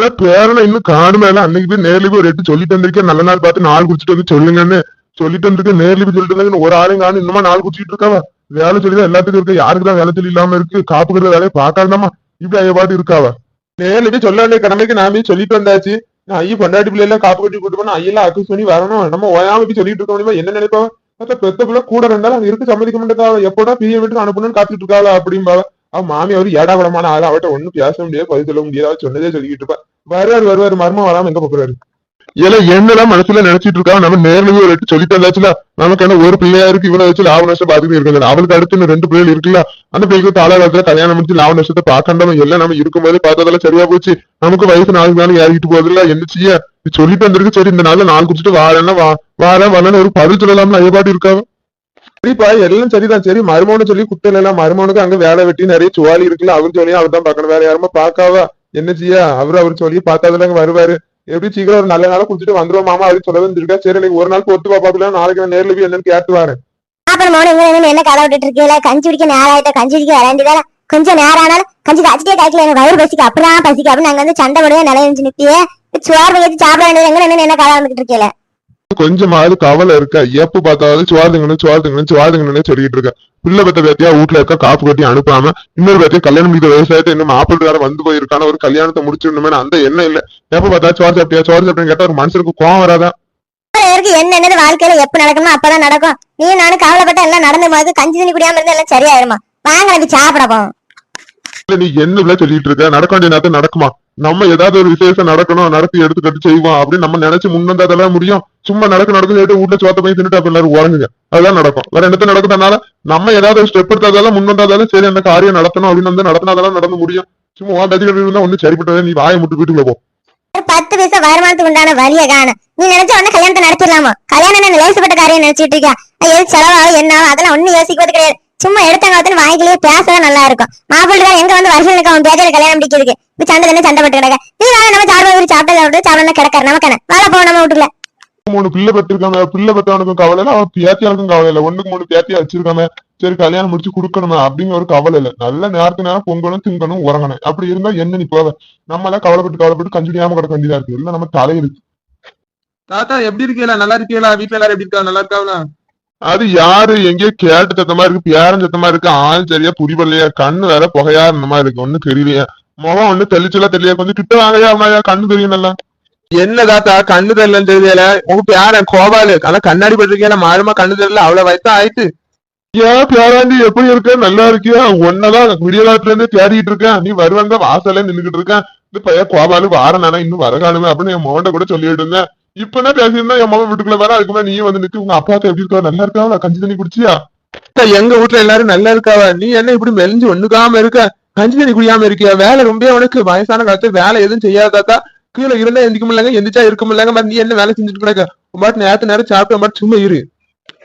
அதான் பேரனை இன்னும் காணுமேல அன்னைக்கு போய் நேர்ல போய் ஒரு எட்டு சொல்லிட்டு வந்திருக்கேன். நல்ல நாள் பார்த்து நாள் குடிச்சிட்டு வந்து சொல்லுங்கன்னு சொல்லிட்டு வந்திருக்கேன். நேர்ல போய் சொல்லிட்டு வந்தாங்க ஒரு ஆளையும் காணும். இன்னுமா நாள் குடிச்சிட்டு இருக்காவா? வேலை சொல்லிதான் எல்லாத்துக்கும் இருக்கு. யாருக்கு தான் வேலை சொல்லி இல்லாம இருக்கு? காப்புக்கிற வேலையை பார்க்காதாமா இப்படி ஐயா பாட்டு இருக்காவா? நேர்ல போய் சொல்ல வேண்டிய கடமைக்கு நான் போய் சொல்லிட்டு வந்தாச்சு. நான் ஐயா பொண்டாட்டி பிள்ளை எல்லாம் காப்பு கட்டி கூட்டு போனா ஐயெல்லாம் அக்யூஸ் பண்ணி வரணும். நம்ம ஓயாம போய் சொல்லிட்டு இருக்க முடியுமா என்ன நினைப்பாவா? பெத்த பிள்ளை கூட இருந்தாலும் அங்க இருக்கு சம்மதிக்க மாட்டேங்காவ எப்போடா பிரிய வீட்டுக்கு அனுப்பணும்னு காத்துட்டு இருக்காளா அப்படிம்பாவா. அவன் மாமியார் அவர் ஏடா ஆளு அவட்ட ஒண்ணும் பேச முடியாது பதில் சொல்ல முடியாது. சொன்னதே சொல்லிக்கிட்டு இருப்பா. வருவாரு வருவாரு மர்மம் வராம எங்க போறாரு? இல்ல என்னெல்லாம் மனசுல நினைச்சிட்டு இருக்கா? நம்ம நேர்ல ஒரு சொல்லிட்டு வந்தாச்சுல நமக்கு என்ன ஒரு பிள்ளையா இருக்கு? இவ்வளவு வச்சு லாப நஷ்டம் பாத்துட்டு இருக்காங்க அவளுக்கு அடுத்து இன்னும் ரெண்டு பிள்ளைகள் இருக்குல்ல அந்த பிள்ளைக்கு தாளாளத்துல கல்யாணம் முடிச்சு லாப நஷ்டத்தை பார்க்கண்டவன் எல்லாம் நம்ம இருக்கும்போது பார்த்ததெல்லாம் சரியா போச்சு. நமக்கு வயசு நாளுக்கு நாள் ஏறிக்கிட்டு போகுதுல்ல என்ன செய்ய? நீ சொல்லிட்டு வந்திருக்கு சரி இந்த நாள்ல நாள் குடிச்சிட்டு வாரேன்னா வா வாரேன் வரலன்னு ஒரு பதில் சொல்லலாம்னு ஐயப்பாடு இருக்காவ? சரிப்பா எல்லாம் சரிதான். சரி மருமகனு சொல்லி குத்தல எல்லாம். மருமவனுக்கு அங்க வேலை வெட்டி நிறைய சுவாலி இருக்குல்ல அவர் சொல்லி அவர் தான் பார்க்கணும். வேற யாருமா பாக்காவா என்ன செய்ய? அவர் அவர் சொல்லி பார்க்காதல அங்க வருவாரு. எப்படி சீக்கிரம் ஒரு நல்ல நாளா குடிச்சிட்டு வந்துருவோம் மாமா அப்படின்னு சொல்ல வந்துருக்கா. சரி எனக்கு ஒரு நாள் பொறுத்து பாப்பாப்புல நாளைக்கு நான் நேர்ல போய் என்னன்னு கேட்டு வரேன் அப்புறம் மோனே இங்க என்ன கதை விட்டுட்டு இருக்கீங்களா கஞ்சி குடிக்க நேரம் ஆயிட்டா கஞ்சி குடிக்க வர வேண்டியதானே கொஞ்சம் நேரம் ஆனாலும் கஞ்சி காய்ச்சிட்டே காய்க்கல. எனக்கு வயிறு பசிக்கு. அப்புறம் பசிக்கு. அப்படின்னு நாங்க வந்து சண்டை போடுவே நிலையிச்சு நிப்பியே சோறு வச்சு சாப்பிட வேண்டியது எங்க நின்னு என்ன கதை வந்துட்டு இருக்கீல கொஞ்சமாவது கவலை இருக்கா. எப்ப பார்த்தாலும் சுவாதுங்கன்னு சுவாதுங்கன்னு சுவாதுங்கன்னு சொல்லிட்டு இருக்கேன் பிள்ளை பத்த பேத்தியா வீட்டுல இருக்க காப்பு கட்டி அனுப்பாம இன்னொரு பேத்தியா கல்யாணம் முடிக்கிற விவசாயத்தை இன்னும் மாப்பிள்ளைக்கார வந்து போயிருக்கான ஒரு கல்யாணத்தை முடிச்சிடணுமே அந்த எண்ணம் இல்ல. எப்ப பார்த்தா சோறு சாப்பிட்டியா? சோறு சாப்பிட்டேன்னு கேட்டா ஒரு மனுஷனுக்கு கோவம் வராதா? இருக்கு என்ன என்னது வாழ்க்கையில எப்ப நடக்கணுமோ அப்பதான் நடக்கும். நீ நானும் கவலைப்பட்ட எல்லாம் நடந்து மாதிரி கஞ்சி தண்ணி குடியாம இருந்தா எல்லாம் சரியாயிருமா? வாங்க எனக்கு சாப்பிட போவோம். நீ என்ன சொல்லிட்டு இருக்க? நடக்க வேண்டிய நேரத்தை நடக்குமா? நம்ம ஏதாவது ஒரு விசேஷம் நடக்கணும் நடத்தி எடுத்துக்கிட்டு செய்வோம் அப்படின்னு நம்ம நினைச்சு முன்னந்தா அதெல்லாம் முடியும். சும்மா நடக்க நடக்கும் சொல்லிட்டு வீட்டுல சோத்த போய் தின்னுட்டு அப்ப எல்லாரும் உறங்குங்க. அதெல்லாம் நடக்கும். வேற என்னத்த நடக்கிறதுனால நம்ம ஏதாவது ஒரு ஸ்டெப் எடுத்தாதாலும் முன்னந்தாதாலும் சரி என்ன காரியம் நடத்தணும் அப்படின்னு வந்து நடத்தினாதான் நடந்து முடியும். சும்மா உன் பதில் இருந்தா ஒன்னும் சரிப்பட்டதே நீ வாயை முட்டு வீட்டுக்குள்ள போ. பத்து பைசா வருமானத்துக்கு உண்டான வழியை காண. நீ நினைச்ச உடனே கல்யாணத்தை நடத்திடலாமா? கல்யாணம் என்ன லேசப்பட்ட காரியம் நினைச்சிட்டு இருக்கியா? எது செலவாகும் என்ன அதெல்லாம் ஒண்ணும் யோசிக்கிறது கிடையாது. சும்மா எடுத்தங்க வாங்கிக்கலையே பேசதான் நல்லா இருக்கும் மாப்பிள்ளை எங்க வந்து வருஷம் அவன் பேச்சல கல்யாணம் பிடிக்கிறதுக்கு இப்ப சண்டை தானே சண்டை போட்டு கிடக்க. நீ வேலை நம்ம சாப்பிட ஒரு சாப்பிட்டு சாப்பிட்டு சாப்பிட கிடக்காரு நமக்கு என்ன? வேலை போவோம் நம்ம வீட்டுல மூணு பிள்ளை பெற்றிருக்காங்க பிள்ளை பெற்றவனுக்கும் கவலை இல்ல அவன் பேத்தியானுக்கும் கவலை இல்ல. ஒண்ணுக்கு மூணு பேத்தியா வச்சிருக்காங்க சரி கல்யாணம் முடிச்சு கொடுக்கணுமே அப்படிங்கிற ஒரு கவலை இல்ல. நல்ல நேரத்து நேரம் பொங்கணும் திங்கணும் உறங்கணும். அப்படி இருந்தா என்ன நீ போவ? நம்ம எல்லாம் கவலைப்பட்டு கவலைப்பட்டு கஞ்சுடியாம கிடக்க வேண்டியதா இருக்கு. இல்ல நம்ம தலையிருக்கு தாத்தா எப்படி இருக்கீங்களா? நல்லா இருக்கீங்களா? வீட்ல எல்லாரும் எப்படி இருக்காங்க? நல்லா இருக்காங்களா? அது யாரு? எங்கேயோ கேட்டு சத்தமா இருக்கு பேரன் சத்தமா இருக்கு ஆள் சரியா புரிவலையா? கண்ணு வேற புகையா இருந்த மாதிரி இருக்கு. ஒண்ணும் தெரியலையா. முகம் ஒண்ணு தெளிச்சலா தெரியல கொஞ்சம் கிட்ட வாங்கயா அம்மாயா கண்ணு தெரியும் நல்லா. என்ன தாத்தா? கண்ணு தெரியலன்னு தெரியல உங்க பேரன் கோபாலு. ஆனா கண்ணாடி பட்டிருக்கேன் மாறுமா கண்ணு தெரியல. அவ்வளவு வயசா ஆயிட்டு. ஏன் பேராண்டி எப்படி இருக்க? நல்லா இருக்கியா? ஒன்னதான் விடியலாட்டுல இருந்து தேடிட்டு இருக்கேன். நீ வருவாங்க வாசல்ல நின்னுகிட்டு இருக்கேன். இந்த பையன் கோபாலு வார நானா இன்னும் வர காணுமே அப்படின்னு என் மோண்ட கூட சொல்லிட்டு இருந்தேன். இப்ப என்ன பேசியிருந்தா என் மாமா வீட்டுக்குள்ள வர அதுக்கு முன்னாடி நீயும் வந்து நிக்கு. உங்க அப்பாவுக்கு எப்படி இருக்கா நல்லா இருக்காவா? கஞ்சி தண்ணி குடிச்சியா? எங்க வீட்ல எல்லாரும் நல்லா இருக்காவ? நீ என்ன இப்படி மெலிஞ்சு ஒண்ணுக்காம இருக்க? கஞ்சி தண்ணி குடியாம இருக்கியா? வேலை ரொம்ப உனக்கு வயசான காலத்து வேலை எதுவும் செய்யாத தாத்தா கீழே இருந்தா எந்திக்க முடியலங்க எந்திரிச்சா இருக்க முடியலங்க. மாதிரி நீ என்ன வேலை செஞ்சுட்டு கிடக்க? உன் பாட்டு நேரத்து நேரம் சாப்பிட்டு உன் பாட்டு சும்மா இரு.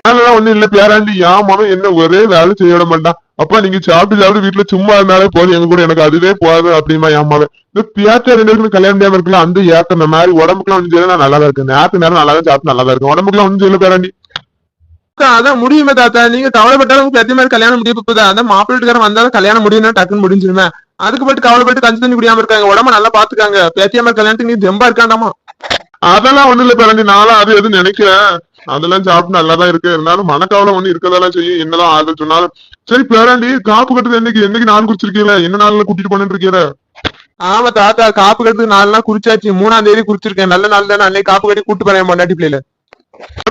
அதெல்லாம் ஒண்ணும் இல்ல பேராண்டி. என் மனம் என்ன ஒரே வேலை செய்ய விட மாட்டான். அப்பா நீங்க சாப்பிட்டு சாப்பிட்டு வீட்டுல சும்மா இருந்தாலே போதும். எங்க கூட எனக்கு அதுவே போகாது அப்படிமா மகன். இந்த பியாத்த ரெண்டு பேருக்கும் கல்யாணம் முடியாம இருக்கலாம். அந்த ஏக்கம் இந்த மாதிரி உடம்புக்குலாம் ஒன்றும் செய்யல நான் நல்லா தான் இருக்கேன் நேரத்து நேரம் நல்லா தான் சாப்பிட்டு நல்லா தான் இருக்கும். உடம்புக்குலாம் ஒன்றும் செய்யல பேராண்டி. அதான் முடியுமே தாத்தா. நீங்க கவலைப்பட்டாலும் உங்க பெரிய மாதிரி கல்யாணம் முடிய போகுது? அதான் மாப்பிள்ளைக்காரன் வந்தாலும் கல்யாணம் முடியும்னா டக்குன்னு முடிஞ்சிருமே. அதுக்கு போட்டு கவலைப்பட்டு கஞ்சி தண்ணி குடியாம இருக்காங்க. உடம்ப நல்லா பாத்துக்காங்க. பேத்தியா மாதிரி கல்யாணத்துக்கு நீ தெம்பா இருக்காண்டாமா? அதெல்லாம் ஒண்ணும் இல்ல பேராண்டி. நானும் அது எதுவும் நினைக்கிறேன் அதெல்லாம் சாப்பிட்டு நல்லா தான் இருக்கு. இருந்தாலும் மனக்கவலை ஒண்ணு இருக்கதெல்லாம் செய்யும் என்னதான் ஆகுது சொன்னாலும் சரி பேராண்டி காப்பு கட்டுறது என்னைக்கு என்னைக்கு நாள் குடிச்சிருக்கீல என்ன நாள்ல கூட்டிட்டு போனிட்டு இருக்கீர ஆமா தாத்தா காப்பு கட்டுறதுக்கு நாலு நாள் குறிச்சாச்சு. மூணாம் தேதி குறிச்சிருக்கேன். நல்ல நாள் தானே அன்னைக்கு காப்பு கட்டி கூட்டு போறேன் பொண்டாட்டி பிள்ளைல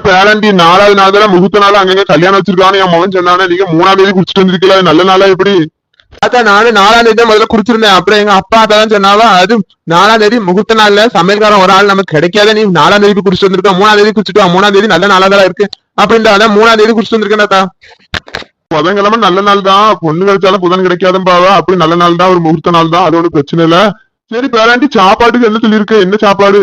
பேராண்டி நாலாவது நாள் தானே முகூர்த்த நாள் அங்கங்க கல்யாணம் வச்சிருக்கான்னு என் மகன் சொன்னானே நீங்க மூணாம் தேதி குடிச்சிட்டு வந்திருக்கீல நல்ல நாளா எப்படி? தாத்தா நானு நாலாம் தேதி தான் முதல்ல குறிச்சிருந்தேன் அப்புறம் எங்க அப்பா அதான் சொன்னாவா அது நாலாம் தேதி முகூர்த்த நாள்ல சமையல்காரன் ஒரு ஆள் நமக்கு கிடைக்காத நீ நாலாம் தேதி போய் குடிச்சிட்டு வந்திருக்க. மூணாம் தேதி குடிச்சிட்டு மூணாம் தேதி நல்ல நாளா தான் இருக்கு அப்படின்ட்டு அதான் மூணாம் தேதி குடிச்சிட்டு வந்திருக்கேன் தாத்தா. புதன்கிழமை நல்ல நாள் தான். பொண்ணு கிடைச்சாலும் புதன் கிடைக்காதும் பாவா. அப்படி நல்ல நாள் தான். ஒரு முகூர்த்த நாள் தான். அது ஒன்றும் பிரச்சனை இல்ல. சரி பேராண்டி சாப்பாட்டுக்கு என்ன சொல்லியிருக்க? என்ன சாப்பாடு?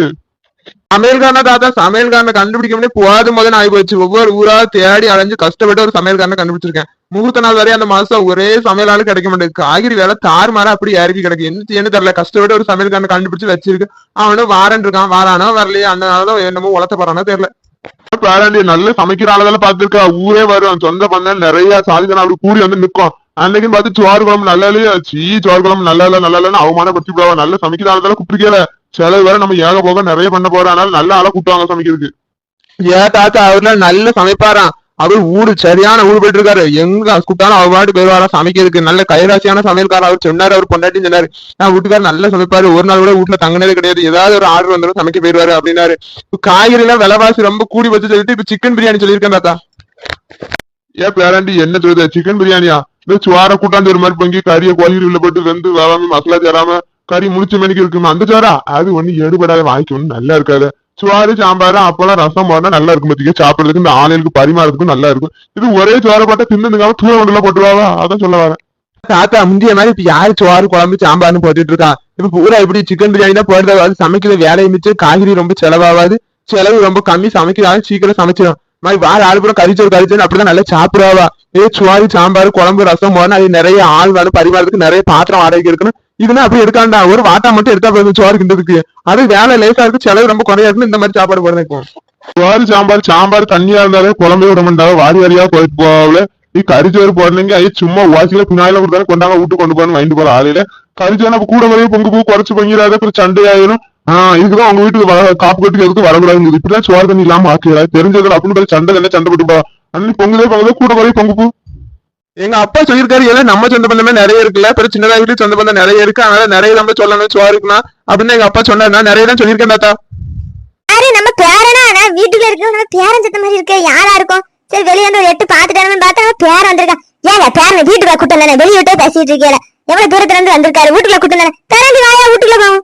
சமையல்காரன தாத்தா. சமையல்காரனை கண்டுபிடிக்க முடியும் போகாத முதல்ல ஆகி போச்சு. ஒவ்வொரு ஊரா தேடி அலைஞ்சு கஷ்டப்பட்டு ஒரு சமையல்காரனை கண்டுபிடிச்சிருக்கேன். முகூர்த்த நாள் வரையும் அந்த மாசம் ஒரே சமையல் ஆளு கிடைக்க மாட்டேங்குது. காய்கறி வேலை தாறு மாற அப்படி இறங்கி கிடக்கு. என்ன என்ன தெரியல. கஷ்டப்பட்டு ஒரு சமையல்காரனை கண்டுபிடிச்சு வச்சிருக்கு. அவனும் வாரன் இருக்கான். வாரானோ வரலையே அந்த என்னமோ உளத்த போறானோ தெரியல. பேராண்டி நல்ல சமைக்கிற ஆளுதெல்லாம் பாத்துருக்கா ஊரே வரும் சொந்த பந்தம் நிறைய சாதிதான். அப்படி கூடி வந்து நிக்கும். அன்னைக்கு பார்த்து சோறு குழம்பு நல்லா இல்லையா? சீ சோறு குழம்பு நல்லா இல்ல நல்லா இல்லன்னு அவமானப்படுத்தி விடுவா நல்ல சமைக்கிற ஆளுதெல்லாம் கூப்பிட்டுருக்கல. செலவு வேற நம்ம ஏக போக நிறைய பண்ண போறோம். அதனால நல்ல ஆளை கூட்டுவாங்க சமைக்கிறதுக்கு. ஏ தாத்தா அவர்ல நல்ல சமைப்பாராம் அவர் ஊடு சரியான ஊடு போயிட்டு இருக்காரு. எங்க கூட்டாலும் அவர் பாட்டு போயிருவாரா சமைக்கிறதுக்கு? நல்ல கைராசியான சமையல்காரர். அவர் சொன்னாரு அவர் பொண்டாட்டி சொன்னாரு. நான் வீட்டுக்காரர் நல்லா சமைப்பாரு. ஒரு நாள் கூட வீட்டுல தங்கினது கிடையாது. ஏதாவது ஒரு ஆர்டர் வந்தாலும் சமைக்க போயிருவாரு அப்படின்னாரு. காய்கறி எல்லாம் விலைவாசி ரொம்ப கூடி வச்சு சொல்லிட்டு இப்ப சிக்கன் பிரியாணி சொல்லியிருக்கேன் தாத்தா. ஏன் பேராண்டி என்ன சொல்லுது சிக்கன் பிரியாணியா இந்த சுவார கூட்டாந்து ஒரு மாதிரி பொங்கி கறியை கோழி உள்ள போட்டு வெந்து வேவாம மசாலா சேராம கறி முடிச்ச மணிக்கு இருக்குமா அந்த சோறா அது ஒண்ணு எடுபடாத வாய்க்கு ஒண்ணு நல்லா இருக்காது சுவாறு சாம்பார் அப்பெல்லாம் ரசம் போனா நல்லா இருக்கும் பத்திக்க சாப்பிடுறதுக்கு இந்த ஆளுகளுக்கு பரிமாறதுக்கும் நல்லா இருக்கும் இது ஒரே சோற போட்டா தின்னுக்காம தூர கொண்டுல போட்டுருவாவா அதான் சொல்ல வரேன் தாத்தா முந்தைய மாதிரி இப்ப யாரு சோறு குழம்பு சாம்பார்னு போட்டுட்டு இருக்கா இப்ப பூரா இப்படி சிக்கன் பிரியாணி தான் போடுறது அது சமைக்கிற வேலையை மிச்சு காய்கறி ரொம்ப செலவாகாது செலவு ரொம்ப கம்மி சமைக்கிறாலும் சீக்கிரம் சமைச்சிடும் மாதிரி வார ஆள் பூரா கறிச்சோறு கறிச்சோன்னு அப்படிதான் நல்லா சாப்பிடுவாவா ஏ சுவாரி சாம்பார் குழம்பு ரசம் போனா அது நிறைய ஆள் வேணும் பரிமாறதுக்கு நிறைய பாத்திரம் வாடகைக்கு இருக்கணும் இதுனா அப்படி எடுக்காண்டா? ஒரு வாட்டா மட்டும் எடுத்தா போதும் சோறு கிண்டதுக்கு அது வேலை லேசா இருக்கு செலவு ரொம்ப குறையா இருக்கு இந்த மாதிரி சாப்பாடு போடுறேன் இப்போ. சுவாறு சாம்பார் சாம்பார் தண்ணியா இருந்தாலே குழம்பே விட மாட்டாங்க. வாரி வாரியா போயிட்டு போகல. நீ கறிச்சோறு போடலீங்க ஐயோ சும்மா வாசியில பின்னாயில கொடுத்தாலும் கொண்டாங்க வீட்டு கொண்டு போகணும் வாங்கிட்டு போற ஆளையில. கறிச்சோறு அப்ப கூட வரையும் பொங்கு பூ குறைச்சு பொங்கிடாத அப்புறம் சண்டை ஆயிரும் ஆஹ் இதுக்குதான் உங்க வீட்டுக்கு வர- காப்பு கட்டுக்கு எதுக்கு வரக்கூடாது இப்படிதான் சோறு தண்ணி இல்லாம ஆக்கிறாரு தெரிஞ்சதுல அப்படின்னு சொல்லி சண்டை தானே சண்டை போட்டு போவா அன்னைக்கு பொங்கலே பொங்கலே கூட வரையும் பொங்கு பூ. எங்க அப்பா சொல்லியிருக்காரு ஏன்னா நம்ம சொந்த பந்தமே நிறைய இருக்குல்ல. பிறகு சின்னதா வீட்டு சொந்த பந்தம் நிறைய இருக்கு. அதனால நிறைய நம்ம சொல்லணும் சோறு இருக்குன்னா அப்படின்னு எங்க அப்பா சொன்னாரு. நிறைய தான் சொல்லியிருக்கேன் தாத்தா. அரே நம்ம பேரனா? ஆனா வீட்டுல இருக்க நம்ம பேரன் சத்த மாதிரி இருக்க யாரா இருக்கும்? சரி வெளியே வந்து ஒரு எட்டு பாத்துட்டானு பார்த்தா நம்ம பேரன் வந்திருக்கான் ஏங்க பேரனை வீட்டுக்குள்ள கூட்டம் தானே வெளியே விட்டே பேசிட்டு இருக்கேன் எவ்வளவு தூரத்துல இருந்து வந்திருக்காரு? வீட்டுக்குள்ள கூட்டம் தானே திறந்து வாயா வீட்டுக்குள்ள போவோம்